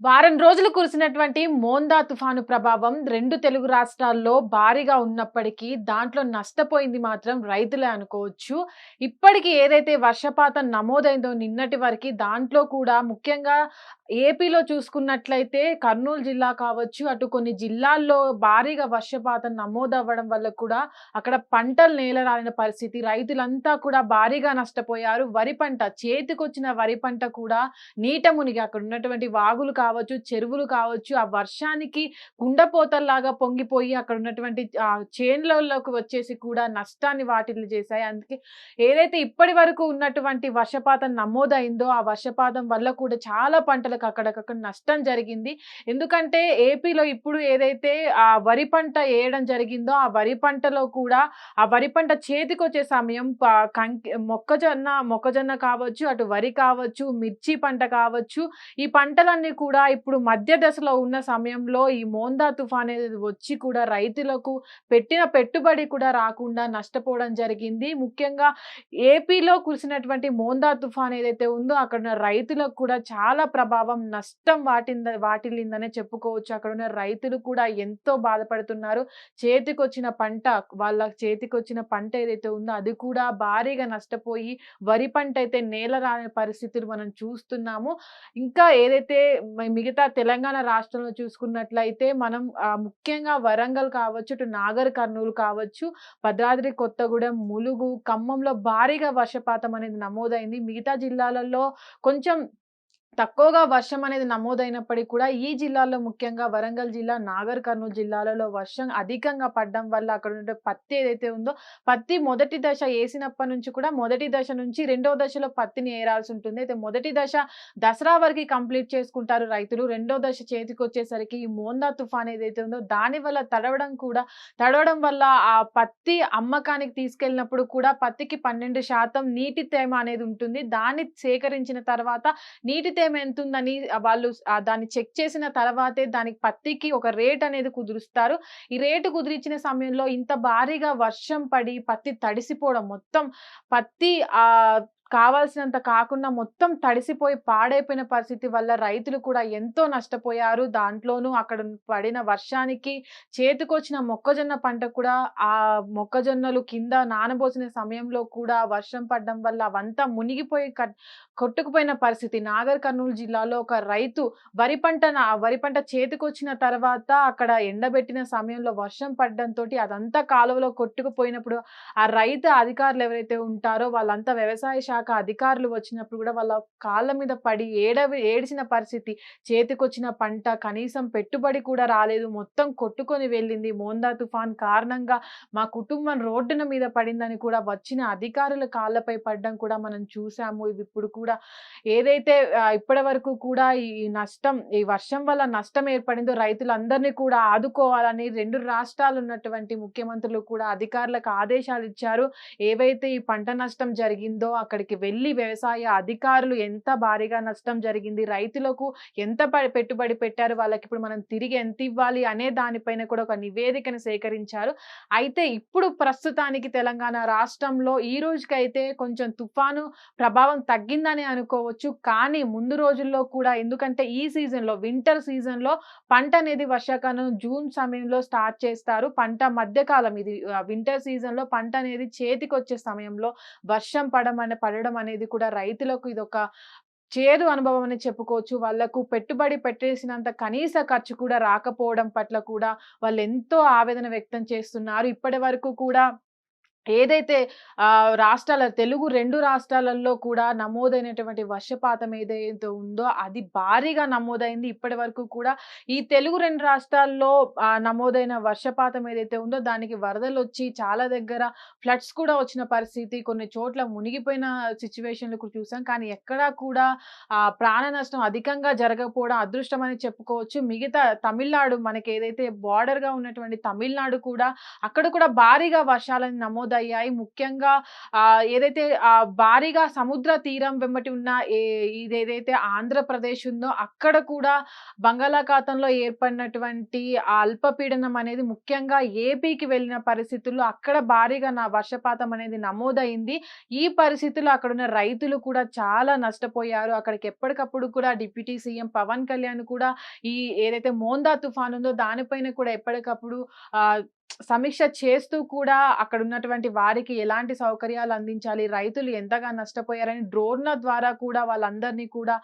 వారం రోజులు కురిసినటువంటి మోందా తుఫాను ప్రభావం రెండు తెలుగు రాష్ట్రాల్లో భారీగా ఉన్నప్పటికీ దాంట్లో నష్టపోయింది మాత్రం రైతులే అనుకోవచ్చు. ఇప్పటికి ఏదైతే వర్షపాతం నమోదైందో నిన్నటి వరకు దాంట్లో కూడా ముఖ్యంగా ఏపీలో చూసుకున్నట్లయితే కర్నూలు జిల్లా కావచ్చు అటు కొన్ని జిల్లాల్లో భారీగా వర్షపాతం నమోదవ్వడం వల్ల కూడా అక్కడ పంటలు నేలరాలిన పరిస్థితి. రైతులంతా కూడా భారీగా నష్టపోయారు. వరి పంట చేతికొచ్చిన వరి పంట కూడా నీట మునిగి అక్కడ ఉన్నటువంటి వాగులు కావచ్చు చెరువులు కావచ్చు ఆ వర్షానికి కుండపోతల్లాగా పొంగిపోయి అక్కడ ఉన్నటువంటి ఆ చేన్లలోకి వచ్చేసి కూడా నష్టాన్ని వాటిల్లు చేశాయి. అందుకే ఏదైతే ఇప్పటి వరకు ఉన్నటువంటి వర్షపాతం నమోదైందో ఆ వర్షపాతం వల్ల కూడా చాలా పంటలు రైతులకు అక్కడికక్కడ నష్టం జరిగింది. ఎందుకంటే ఏపీలో ఇప్పుడు ఏదైతే ఆ వరి పంట వేయడం జరిగిందో ఆ వరి పంటలో కూడా ఆ వరి పంట చేతికొచ్చే సమయం కంకి మొక్కజొన్న మొక్కజొన్న కావచ్చు అటు వరి కావచ్చు మిర్చి పంట కావచ్చు ఈ పంటలన్నీ కూడా ఇప్పుడు మధ్య దశలో ఉన్న సమయంలో ఈ మోందా తుఫాన్ అనేది వచ్చి కూడా రైతులకు పెట్టిన పెట్టుబడి కూడా రాకుండా నష్టపోవడం జరిగింది. ముఖ్యంగా ఏపీలో కురిసినటువంటి మోందా తుఫాన్ ఏదైతే ఉందో అక్కడ రైతులకు కూడా చాలా ప్రభావం నష్టం వాటింద వాటిల్లిందనే చెప్పుకోవచ్చు. అక్కడ ఉన్న రైతులు కూడా ఎంతో బాధపడుతున్నారు. చేతికొచ్చిన పంట వాళ్ళ చేతికొచ్చిన పంట ఏదైతే ఉందో అది కూడా భారీగా నష్టపోయి వరి పంట అయితే నేల రాని పరిస్థితులు మనం చూస్తున్నాము. ఇంకా ఏదైతే మిగతా తెలంగాణ రాష్ట్రంలో చూసుకున్నట్లయితే మనం ముఖ్యంగా వరంగల్ కావచ్చు ఇటు నాగర్ కర్నూలు కావచ్చు భద్రాద్రి కొత్తగూడెం ములుగు ఖమ్మంలో భారీగా వర్షపాతం అనేది నమోదైంది. మిగతా జిల్లాలలో కొంచెం తక్కువగా వర్షం అనేది నమోదైనప్పటికీ కూడా ఈ జిల్లాలో ముఖ్యంగా వరంగల్ జిల్లా నాగర్ కర్నూలు జిల్లాలలో వర్షం అధికంగా పడడం వల్ల అక్కడ ఉండే పత్తి ఏదైతే ఉందో పత్తి మొదటి దశ వేసినప్పటి నుంచి కూడా మొదటి దశ నుంచి రెండో దశలో పత్తిని ఏరాల్సి ఉంటుంది. అయితే మొదటి దశ దసరా వరకు కంప్లీట్ చేసుకుంటారు రైతులు. రెండో దశ చేతికి వచ్చేసరికి ఈ మోందా తుఫాన్ ఏదైతే ఉందో దాని వల్ల తడవడం కూడా తడవడం వల్ల ఆ పత్తి అమ్మకానికి తీసుకెళ్ళినప్పుడు కూడా పత్తికి పన్నెండు శాతం నీటి తేమ అనేది ఉంటుంది. దాన్ని సేకరించిన తర్వాత నీటి తేమ ఎంత ఉందని వాళ్ళు దాన్ని చెక్ చేసిన తర్వాతే దానికి పత్తికి ఒక రేట్ అనేది కుదురుస్తారు. ఈ రేటు కుదిరించిన సమయంలో ఇంత భారీగా వర్షం పడి పత్తి తడిసిపోవడం మొత్తం పత్తి ఆ కావాల్సినంత కాకుండా మొత్తం తడిసిపోయి పాడైపోయిన పరిస్థితి వల్ల రైతులు కూడా ఎంతో నష్టపోయారు. దాంట్లోనూ అక్కడ పడిన వర్షానికి చేతికొచ్చిన మొక్కజొన్న పంట కూడా ఆ మొక్కజొన్నలు కింద నానబోసిన సమయంలో కూడా వర్షం పడడం వల్ల అవంతా మునిగిపోయి కొట్టుకుపోయిన పరిస్థితి. నాగర్ కర్నూలు జిల్లాలో ఒక రైతు వరి పంట వరి పంట చేతికొచ్చిన తర్వాత అక్కడ ఎండబెట్టిన సమయంలో వర్షం పడడంతో అదంతా కాలువలో కొట్టుకుపోయినప్పుడు ఆ రైతు అధికారులు ఎవరైతే ఉంటారో వాళ్ళంతా వ్యవసాయ శాఖ అధికారులు వచ్చినప్పుడు కూడా వాళ్ళ కాళ్ళ మీద పడి ఏడవి ఏడిచిన పరిస్థితి. చేతికొచ్చిన పంట కనీసం పెట్టుబడి కూడా రాలేదు. మొత్తం కొట్టుకొని వెళ్ళింది. మోందా తుఫాన్ కారణంగా మా కుటుంబం రోడ్డున మీద పడిందని కూడా వచ్చిన అధికారుల కాళ్ళపై పడడం కూడా మనం చూసాము. ఇవి ఇప్పుడు కూడా ఏదైతే ఇప్పటి వరకు కూడా ఈ నష్టం ఈ వర్షం వల్ల నష్టం ఏర్పడిందో రైతులందరినీ కూడా ఆదుకోవాలని రెండు రాష్ట్రాలు ఉన్నటువంటి ముఖ్యమంత్రులు కూడా అధికారులకు ఆదేశాలు ఇచ్చారు. ఏవైతే ఈ పంట నష్టం జరిగిందో అక్కడికి వెళ్ళి వ్యవసాయ అధికారులు ఎంత భారీగా నష్టం జరిగింది రైతులకు ఎంత పెట్టుబడి పెట్టారు వాళ్ళకి ఇప్పుడు మనం తిరిగి ఎంత ఇవ్వాలి అనే దానిపైన కూడా ఒక నివేదికను సేకరించారు. అయితే ఇప్పుడు ప్రస్తుతానికి తెలంగాణ రాష్ట్రంలో ఈ రోజుకైతే కొంచెం తుఫాను ప్రభావం తగ్గిందని అనుకోవచ్చు. కానీ ముందు రోజుల్లో కూడా ఎందుకంటే ఈ సీజన్లో వింటర్ సీజన్లో పంట అనేది వర్షాకాలం జూన్ సమయంలో స్టార్ట్ చేస్తారు. పంట మధ్యకాలం ఇది వింటర్ సీజన్లో పంట అనేది చేతికి వచ్చే సమయంలో వర్షం పడమనే పడ పడడం అనేది కూడా రైతులకు ఇది ఒక చేదు అనుభవం అని చెప్పుకోవచ్చు. వాళ్ళకు పెట్టుబడి పెట్టేసినంత కనీస ఖర్చు కూడా రాకపోవడం పట్ల కూడా వాళ్ళు ఎంతో ఆవేదన వ్యక్తం చేస్తున్నారు. ఇప్పటి వరకు కూడా ఏదైతే రాష్ట్రాల తెలుగు రెండు రాష్ట్రాలలో కూడా నమోదైనటువంటి వర్షపాతం ఏదైతే ఉందో అది భారీగా నమోదైంది. ఇప్పటి వరకు కూడా ఈ తెలుగు రెండు రాష్ట్రాల్లో నమోదైన వర్షపాతం ఏదైతే ఉందో దానికి వరదలు వచ్చి చాలా దగ్గర ఫ్లడ్స్ కూడా వచ్చిన పరిస్థితి కొన్ని చోట్ల మునిగిపోయిన సిచ్యువేషన్లు కూడా చూసాం. కానీ ఎక్కడా కూడా ప్రాణ నష్టం అధికంగా జరగకపోవడం అదృష్టం అని చెప్పుకోవచ్చు. మిగతా తమిళనాడు మనకి ఏదైతే బార్డర్గా ఉన్నటువంటి తమిళనాడు కూడా అక్కడ కూడా భారీగా వర్షాలను నమోదయ్యాయి నమోదయ్యాయి. ముఖ్యంగా ఏదైతే భారీగా సముద్ర తీరం వెంబటి ఉన్న ఏ ఇదేదైతే ఆంధ్రప్రదేశ్ ఉందో అక్కడ కూడా బంగాళాఖాతంలో ఏర్పడినటువంటి అల్పపీడనం అనేది ముఖ్యంగా ఏపీకి వెళ్ళిన పరిస్థితుల్లో అక్కడ భారీగా నా వర్షపాతం అనేది నమోదైంది ఈ పరిస్థితుల్లో అక్కడున్న రైతులు కూడా చాలా నష్టపోయారు. అక్కడికి ఎప్పటికప్పుడు కూడా డిప్యూటీ సీఎం పవన్ కళ్యాణ్ కూడా ఈ ఏదైతే మోందా తుఫాన్ ఉందో దానిపైన కూడా ఎప్పటికప్పుడు సమీక్ష చేస్తూ కూడా అక్కడ ఉన్నటువంటి వారికి ఎలాంటి సౌకర్యాలు అందించాలి, రైతులు ఎంతగా నష్టపోయారని డ్రోన్‌ల ద్వారా కూడా వాళ్ళందరినీ కూడా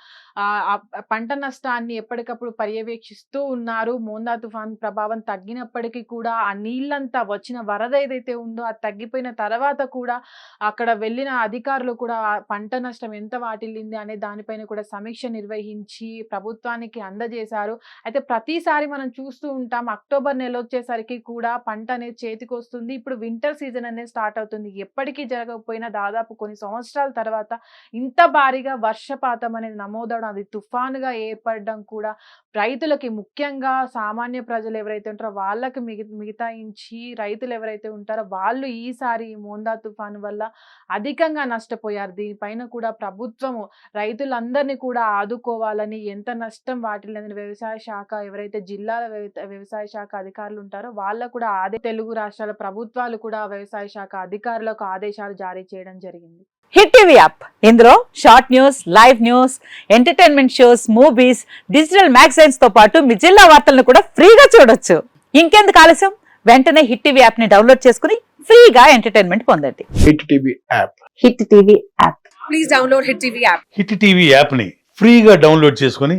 పంట నష్టాన్ని ఎప్పటికప్పుడు పర్యవేక్షిస్తూ ఉన్నారు. మోందా తుఫాన్ ప్రభావం తగ్గినప్పటికీ కూడా ఆ నీళ్ళంతా వచ్చిన వరద ఏదైతే ఉందో అది తగ్గిపోయిన తర్వాత కూడా అక్కడ వెళ్ళిన అధికారులు కూడా పంట నష్టం ఎంత వాటిల్లింది అనే దానిపైన కూడా సమీక్ష నిర్వహించి ప్రభుత్వానికి అందజేశారు. అయితే ప్రతిసారి మనం చూస్తూ ఉంటాం అక్టోబర్ నెల వచ్చేసరికి కూడా పంట అనేది చేతికొస్తుంది. ఇప్పుడు వింటర్ సీజన్ అనేది స్టార్ట్ అవుతుంది. ఎప్పటికీ జరగకపోయినా దాదాపు కొన్ని సంవత్సరాల తర్వాత ఇంత భారీగా వర్షపాతం అనేది నమోదవడం అది తుఫానుగా ఏర్పడడం కూడా రైతులకి ముఖ్యంగా సామాన్య ప్రజలు ఎవరైతే ఉంటారో వాళ్ళకి మిగి మిగతాయించి రైతులు ఎవరైతే ఉంటారో వాళ్ళు ఈసారి మోందా తుఫాను వల్ల అధికంగా నష్టపోయారు. దీనిపైన కూడా ప్రభుత్వము రైతులందరినీ కూడా ఆదుకోవాలని ఎంత నష్టం వాటిల్లో వ్యవసాయ శాఖ ఎవరైతే జిల్లాల వ్యవసాయ శాఖ అధికారులు ఉంటారో వాళ్ళకు కూడా ఆదే తెలుగు రాష్ట్రాల ప్రభుత్వాలు కూడా వ్యవసాయ శాఖ అధికారులకు ఆదేశాలు జారీ చేయడం జరిగింది. Hit TV app. ఇందులో short news live news entertainment shows movies digital మ్యాగజైన్స్తో పాటు మీ జిల్లా వార్తలను కూడా ఫ్రీగా చూడొచ్చు. ఇంకెందుకు ఆలస్యం? వెంటనే హిట్ టీవీ యాప్ని డౌన్లోడ్ చేసుకుని ఫ్రీగా ఎంటర్టైన్మెంట్ పొందండి. Hit TV app. Hit TV app. Please download Hit TV app. Hit TV యాప్ని ఫ్రీగా డౌన్లోడ్ చేసుకొని